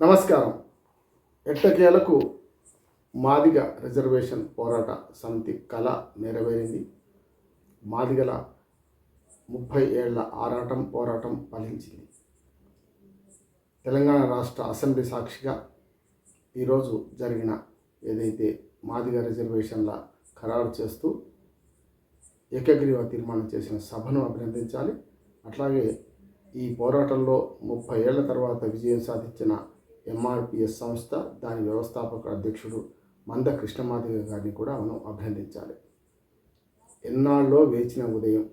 నమస్కారం. ఎట్టకేలకు మాదిగ రిజర్వేషన్ పోరాట సమితి కళ నెరవేరింది. మాదిగల ముప్పై ఏళ్ళ ఆరాటం పోరాటం ఫలించింది. తెలంగాణ రాష్ట్ర అసెంబ్లీ సాక్షిగా ఈరోజు జరిగిన ఏదైతే మాదిగ రిజర్వేషన్ల ఖరారు చేస్తూ ఏకగ్రీవ తీర్మానం చేసిన సభను అభినందించాలి. అట్లాగే ఈ పోరాటంలో ముప్పై ఏళ్ళ తర్వాత విజయం సాధించిన ఎంఆర్పిఎస్ సంస్థ దాని వ్యవస్థాపక అధ్యక్షుడు మంద కృష్ణమాదిగ గారిని కూడా మనం అభినందించాలి. ఎన్నాళ్ళలో వేచిన ఉదయం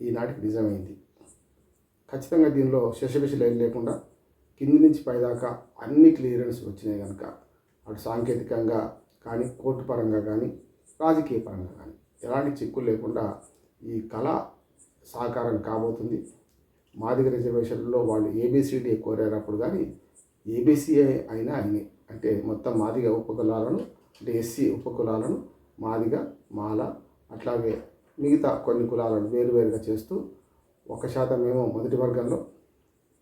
ఈనాటికి నిజమైంది. ఖచ్చితంగా దీనిలో శశబిష లేకుండా కింది నుంచి పైదాకా అన్ని క్లియరెన్స్ వచ్చినాయి కనుక అటు సాంకేతికంగా కానీ కోర్టు పరంగా కానీ రాజకీయ పరంగా కానీ ఎలాంటి చిక్కులు లేకుండా ఈ కళ సాకారం కాబోతుంది. మాదిగ రిజర్వేషన్లో వాళ్ళు ఏబిసిడి కోరారప్పుడు కానీ ఏబిసిఐ అయినా అన్ని. అంటే మొత్తం మాదిగ ఉపకులాలను అంటే ఎస్సీ ఉపకులాలను మాదిగ మాల అట్లాగే మిగతా కొన్ని కులాలను వేరువేరుగా చేస్తూ ఒక శాతం ఏమో మొదటి వర్గంలో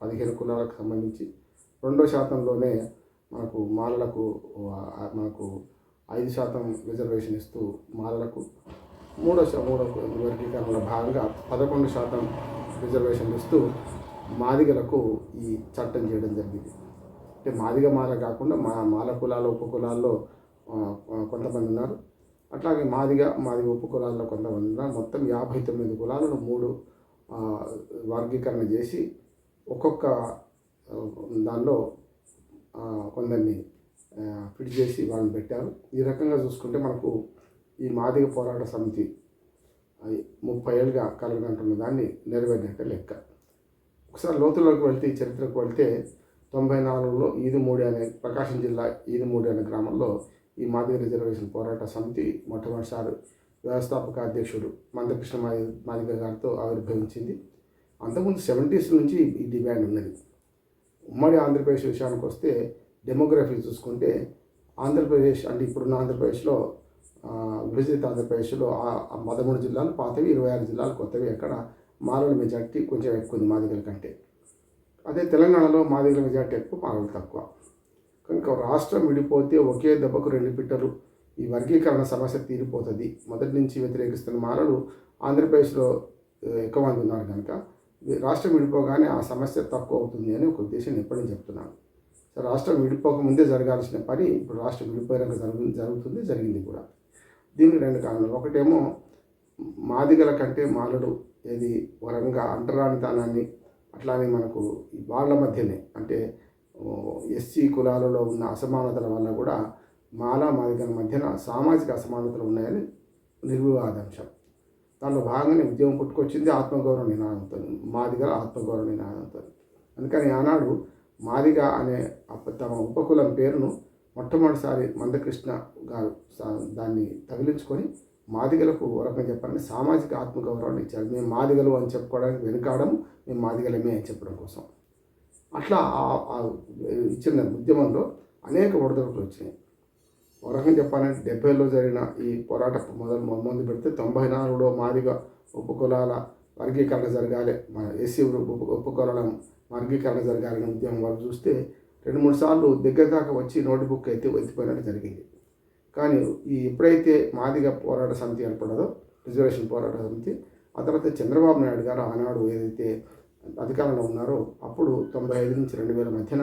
పదిహేను కులాలకు సంబంధించి రెండో శాతంలోనే మనకు మాలలకు మనకు ఐదు శాతం రిజర్వేషన్ ఇస్తూ మాలలకు మూడో మూడో వర్గీకరణలో భాగంగా పదకొండు శాతం రిజర్వేషన్ ఇస్తూ మాదిగలకు ఈ చట్టం చేయడం జరిగింది. అంటే మాదిగ మాల కాకుండా మా మాల కులాల ఉప కులాల్లో కొంతమంది ఉన్నారు. అట్లాగే మాదిగ మాదిగ ఉప కులాల్లో కొంతమంది ఉన్నారు. మొత్తం యాభై తొమ్మిది కులాలను మూడు వర్గీకరణ చేసి ఒక్కొక్క దానిలో కొందరిని ఫిట్ చేసి వాళ్ళని పెట్టారు. ఈ రకంగా చూసుకుంటే మనకు ఈ మాదిగ పోరాట సమితి ముప్పై ఏళ్ళుగా కలగంటున్న దాన్ని నెరవేరినట్టే లెక్క. ఒకసారి లోతులోకి వెళ్తే ఈ చరిత్రకు వెళ్తే తొంభై నాలుగులో ఈదుమూడి అనే ప్రకాశం జిల్లా ఈదుమూడి అనే గ్రామంలో ఈ మాదిగ రిజర్వేషన్ పోరాట సమితి మొట్టమొదటిసారి వ్యవస్థాపక అధ్యక్షుడు మందకృష్ణ మాది మాదిగ గారితో ఆవిర్భవించింది. అంతకుముందు సెవెంటీస్ నుంచి ఈ డిమాండ్ ఉన్నది. ఉమ్మడి ఆంధ్రప్రదేశ్ విషయానికి వస్తే డెమోగ్రఫీ చూసుకుంటే ఆంధ్రప్రదేశ్ అంటే ఇప్పుడున్న ఆంధ్రప్రదేశ్లో విభజిత ఆంధ్రప్రదేశ్లో ఆ పదమూడు జిల్లాలు పాతవి ఇరవై ఆరు జిల్లాలు కొత్తవి. అక్కడ మాలల మెజార్టీ కొంచెం ఎక్కువ ఉంది మాదిగల కంటే. అదే తెలంగాణలో మాదిగల మెజార్టీ ఎక్కువ మాలలు తక్కువ. కనుక రాష్ట్రం విడిపోతే ఒకే దెబ్బకు రెండు పిట్టలు. ఈ వర్గీకరణ సమస్య తీరిపోతుంది. మొదటి నుంచి వ్యతిరేకిస్తున్న మాలలు ఆంధ్రప్రదేశ్లో ఎక్కువ మంది ఉన్నారు కనుక రాష్ట్రం విడిపోగానే ఆ సమస్య తక్కువ అవుతుంది అని ఒక ఉద్దేశం ఎప్పటి నుంచి చెప్తున్నాను. సో రాష్ట్రం విడిపోక ముందే జరగాల్సిన పని ఇప్పుడు రాష్ట్రం విడిపోయాక జరుగు జరుగుతుంది జరిగింది కూడా. దీనికి రెండు కారణాలు. ఒకటేమో మాదిగల కంటే మాలడు ఏది వరంగా అంటరానితనాన్ని అట్లానే మనకు వాళ్ళ మధ్యనే అంటే ఎస్సీ కులాలలో ఉన్న అసమానతల వల్ల కూడా మాల మాదిగల మధ్యన సామాజిక అసమానతలు ఉన్నాయని నిర్వివాదాంశం. దానిలో భాగంగానే ఉద్యమం పుట్టుకొచ్చింది ఆత్మగౌరవ నినాదంతో మాదిగల ఆత్మగౌరవ నినాదంతో. అందుకని ఆనాడు మాదిగ అనే తమ ఉపకులం పేరును మొట్టమొదటిసారి మందకృష్ణ గారు దాన్ని తగిలించుకొని మాదిగలకు ఒక రకంగా చెప్పాలని సామాజిక ఆత్మగౌరవాన్ని ఇచ్చారు. మేము మాదిగలు అని చెప్పుకోవడానికి వెనుకాడం మేము మాదిగలమే అని చెప్పడం కోసం. అట్లా ఆ- ఇచ్చిన ఉద్యమంలో అనేక ఒడిదొడుకులు వచ్చినాయి. ఒక రకంగా చెప్పాలంటే డెబ్బైలో జరిగిన ఈ పోరాట మొదలు ముందు పెడితే తొంభై నాలుగులో మాదిగ ఉపకులాల వర్గీకరణ జరగాలి. మన ఎస్సీ ఉప ఉపకులాల వర్గీకరణ జరగాలని ఉద్యమం వాళ్ళు చూస్తే రెండు మూడు సార్లు దగ్గర దాకా వచ్చి నోట్బుక్ అయితే ఎత్తిపోయినట్టు జరిగింది. కానీ ఈ ఎప్పుడైతే మాదిగ పోరాట సమితి ఏర్పడదో రిజర్వేషన్ పోరాట సమితి ఆ తర్వాత చంద్రబాబు నాయుడు గారు ఆనాడు ఏదైతే అధికారంలో ఉన్నారో అప్పుడు తొంభై ఐదు నుంచి రెండు వేల మధ్యన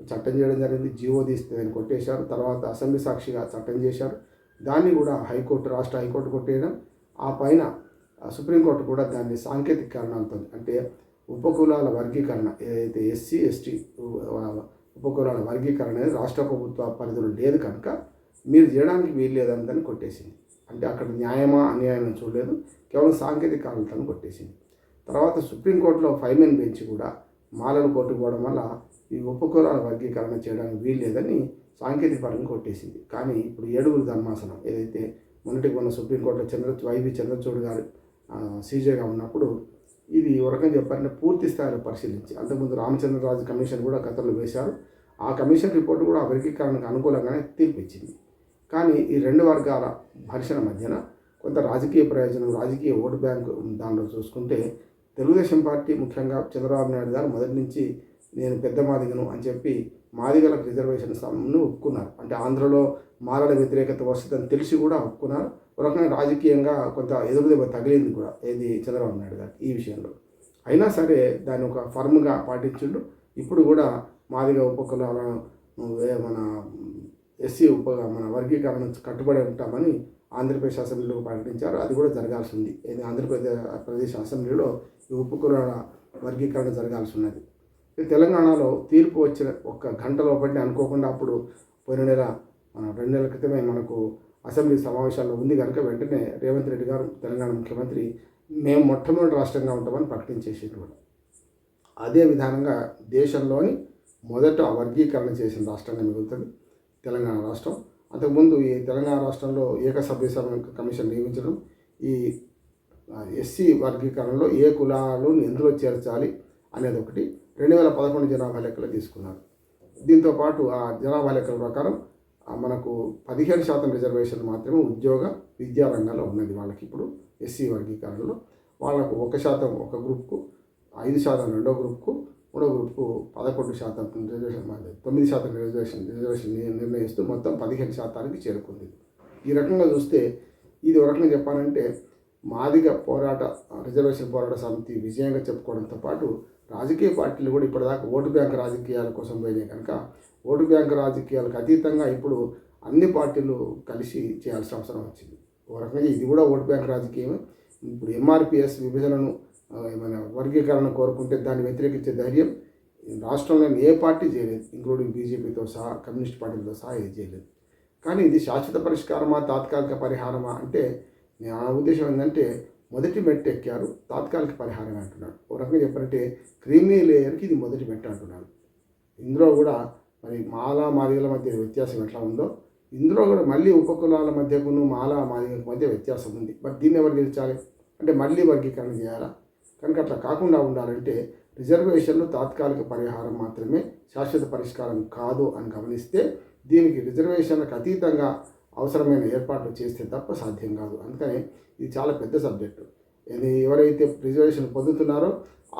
చట్టం చేయడం జరిగింది. జీవో తీస్తే దాన్ని కొట్టేశారు. తర్వాత అసెంబ్లీ సాక్షిగా చట్టం చేశారు. దాన్ని కూడా హైకోర్టు రాష్ట్ర హైకోర్టు కొట్టేయడం. ఆ పైన సుప్రీంకోర్టు కూడా దాన్ని సాంకేతిక కారణాలతో అంటే ఉపకులాల వర్గీకరణ ఏదైతే ఎస్సీ ఎస్టీ ఉపకులాల వర్గీకరణ అనేది రాష్ట్ర ప్రభుత్వ పరిధిలో లేదు కనుక మీరు చేయడానికి వీలు లేదని కొట్టేసింది. అంటే అక్కడ న్యాయమా అన్యాయం చూడలేదు. కేవలం సాంకేతిక కారణాలతో కొట్టేసింది. తర్వాత సుప్రీంకోర్టులో ఫైవ్ మెన్ బెంచ్ కూడా మాలను కొట్టుకోవడం వల్ల ఈ ఉపకులాల వర్గీకరణ చేయడానికి వీలు లేదని సాంకేతిక పరంగా కొట్టేసింది. కానీ ఇప్పుడు ఏడుగురు ధర్మాసనం ఏదైతే మొన్నటికి ఉన్న సుప్రీంకోర్టులో చంద్ర వైవి చంద్రచూడ్ గారు సీజేగా ఉన్నప్పుడు ఇది వరకం చెప్పారంటే పూర్తి స్థాయిలో పరిశీలించి అంతకుముందు రామచంద్రరాజు కమిషన్ కూడా గతంలో వేశారు. ఆ కమిషన్ రిపోర్ట్ కూడా ఆ వర్గీకరణకు అనుకూలంగానే తీర్పు ఇచ్చింది. కానీ ఈ రెండు వర్గాల ఘర్షణ మధ్యన కొంత రాజకీయ ప్రయోజనం రాజకీయ ఓటు బ్యాంకు దానిలో చూసుకుంటే తెలుగుదేశం పార్టీ ముఖ్యంగా చంద్రబాబు నాయుడు గారు మొదటి నుంచి నేను పెద్ద మాదిగను అని చెప్పి మాదిగలకు రిజర్వేషన్ స్థానంను ఒప్పుకున్నారు. అంటే ఆంధ్రలో మారడ వ్యతిరేకత వస్తుందని తెలిసి కూడా ఒప్పుకున్నారు. ఒక రకంగా రాజకీయంగా కొంత ఎదురుదెబ్బ తగిలింది కూడా ఏది చంద్రబాబు నాయుడు గారు ఈ విషయంలో. అయినా సరే దాన్ని ఒక ఫర్మ్గా పాటించిండు. ఇప్పుడు కూడా మాదిగ ఉపకులాలను మన ఎస్సీ ఉప మన వర్గీకరణ కట్టుబడి ఉంటామని ఆంధ్రప్రదేశ్ అసెంబ్లీలో ప్రకటించారు. అది కూడా జరగాల్సి ఉంది ఇది ఆంధ్రప్రదేశ్ ప్రదేశ్ అసెంబ్లీలో ఈ ఉపకులాల వర్గీకరణ జరగాల్సి ఉన్నది తెలంగాణలో తీర్పు వచ్చిన ఒక్క గంట లోపలి అనుకోకుండా అప్పుడు పోయిన నెల మన రెండు నెలల క్రితమే మనకు అసెంబ్లీ సమావేశాల్లో ఉంది కనుక వెంటనే రేవంత్ రెడ్డి గారు తెలంగాణ ముఖ్యమంత్రి మేము మొట్టమొదటి రాష్ట్రంగా ఉంటామని ప్రకటించేసింది కూడా. అదే విధానంగా దేశంలోని మొదట వర్గీకరణ చేసిన రాష్ట్రంగా మిగులుతుంది. తెలంగాణ రాష్ట్రం. అంతకుముందు ఈ తెలంగాణ రాష్ట్రంలో ఏకసభ్య సమ కమిషన్ నియమించడం ఈ ఎస్సీ వర్గీకరణలో ఏ కులాలు ఎందులో చేర్చాలి అనేది ఒకటి రెండు వేల పదకొండు జనాభా లెక్కలు తీసుకున్నారు. దీంతో పాటు ఆ జనాభా లెక్కల ప్రకారం మనకు పదిహేను శాతం రిజర్వేషన్ మాత్రమే ఉద్యోగ విద్యా రంగంలో ఉన్నది వాళ్ళకి ఇప్పుడు ఎస్సీ వర్గీకరణలో. వాళ్ళకు ఒక శాతం ఒక గ్రూప్కు ఐదు శాతం రెండో గ్రూప్కు మూడో గ్రూప్కు పదకొండు శాతం రిజర్వేషన్ మాది. తొమ్మిది శాతం రిజర్వేషన్ రిజర్వేషన్ నిర్ణయిస్తూ మొత్తం పదిహేను శాతానికి చేరుకుంది. ఈ రకంగా చూస్తే ఇది ఒక రకంగా చెప్పాలంటే మాదిగ పోరాట రిజర్వేషన్ పోరాట సమితి విజయంగా చెప్పుకోవడంతో పాటు రాజకీయ పార్టీలు కూడా ఇప్పటిదాకా ఓటు బ్యాంక్ రాజకీయాల కోసం పోయినాయి కనుక ఓటు బ్యాంక్ రాజకీయాలకు అతీతంగా ఇప్పుడు అన్ని పార్టీలు కలిసి చేయాల్సిన అవసరం వచ్చింది. ఒక రకంగా ఇది కూడా ఓటు బ్యాంక్ రాజకీయమే. ఇప్పుడు ఎంఆర్పిఎస్ విభజనను ఏమైనా వర్గీకరణ కోరుకుంటే దాన్ని వ్యతిరేకించే ధైర్యం రాష్ట్రంలోని ఏ పార్టీ చేయలేదు ఇంక్లూడింగ్ బీజేపీతో సహా కమ్యూనిస్ట్ పార్టీలతో సహా ఇది చేయలేదు. కానీ ఇది శాశ్వత పరిష్కారమా తాత్కాలిక పరిహారమా అంటే నా ఉద్దేశం ఏంటంటే మొదటి మెట్టు ఎక్కారు తాత్కాలిక పరిహారం అంటున్నాడు. ఒక రకంగా చెప్పాలంటే క్రీమీ లేయర్కి ఇది మొదటి మెట్టు అంటున్నాడు. ఇందులో కూడా మరి మాల మాదిగల మధ్య వ్యత్యాసం ఎట్లా ఉందో ఇందులో కూడా మళ్ళీ ఉపకులాల మధ్యకును మాల మాదిగల మధ్య వ్యత్యాసం ఉంది. బట్ దీన్ని ఎవరు గెలిచాలి? అంటే మళ్ళీ వర్గీకరణ చేయాలా? కనుక అట్లా కాకుండా ఉండాలంటే రిజర్వేషన్లు తాత్కాలిక పరిహారం మాత్రమే శాశ్వత పరిష్కారం కాదు అని గమనిస్తే దీనికి రిజర్వేషన్లకు అతీతంగా అవసరమైన ఏర్పాట్లు చేస్తే తప్ప సాధ్యం కాదు. అందుకని ఇది చాలా పెద్ద సబ్జెక్టు. ఇది ఎవరైతే రిజర్వేషన్ పొందుతున్నారో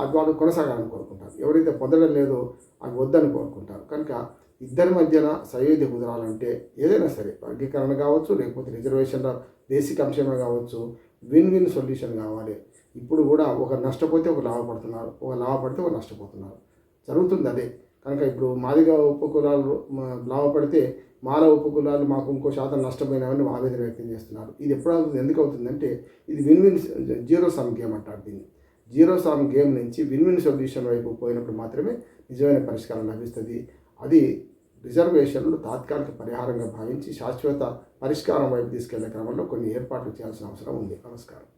అది వాళ్ళు కొనసాగాలని కోరుకుంటారు. ఎవరైతే పొందడం లేదో అవి వద్దని కోరుకుంటారు. కనుక ఇద్దరి మధ్యన సయోధ్య కుదరాలంటే ఏదైనా సరే వర్గీకరణ కావచ్చు లేకపోతే రిజర్వేషన్ల బేసిక్ అంశమే కావచ్చు విన్ విన్ సొల్యూషన్ కావాలి. ఇప్పుడు కూడా ఒక నష్టపోతే ఒక లాభపడుతున్నారు ఒక లాభపడితే ఒక నష్టపోతున్నారు. జరుగుతుంది అదే. కనుక ఇప్పుడు మాదిగా ఉపకులాలు లాభపడితే మాల ఉపకులాలు మాకు ఇంకో శాతం నష్టపోయినామని ఆవేదన వ్యక్తం చేస్తున్నారు. ఇది ఎప్పుడు అవుతుంది ఎందుకు అవుతుందంటే ఇది win win zero sum game అంటారు దీన్ని. జీరో సమ్ గేమ్ నుంచి విన్ విన్ సొల్యూషన్ వైపు పోయినప్పుడు మాత్రమే నిజమైన పరిష్కారం లభిస్తుంది. అది రిజర్వేషన్లు తాత్కాలిక పరిహారంగా భావించి శాశ్వత పరిష్కారం వైపు తీసుకెళ్ళే క్రమంలో కొన్ని ఏర్పాట్లు చేయాల్సిన అవసరం ఉంది. నమస్కారం.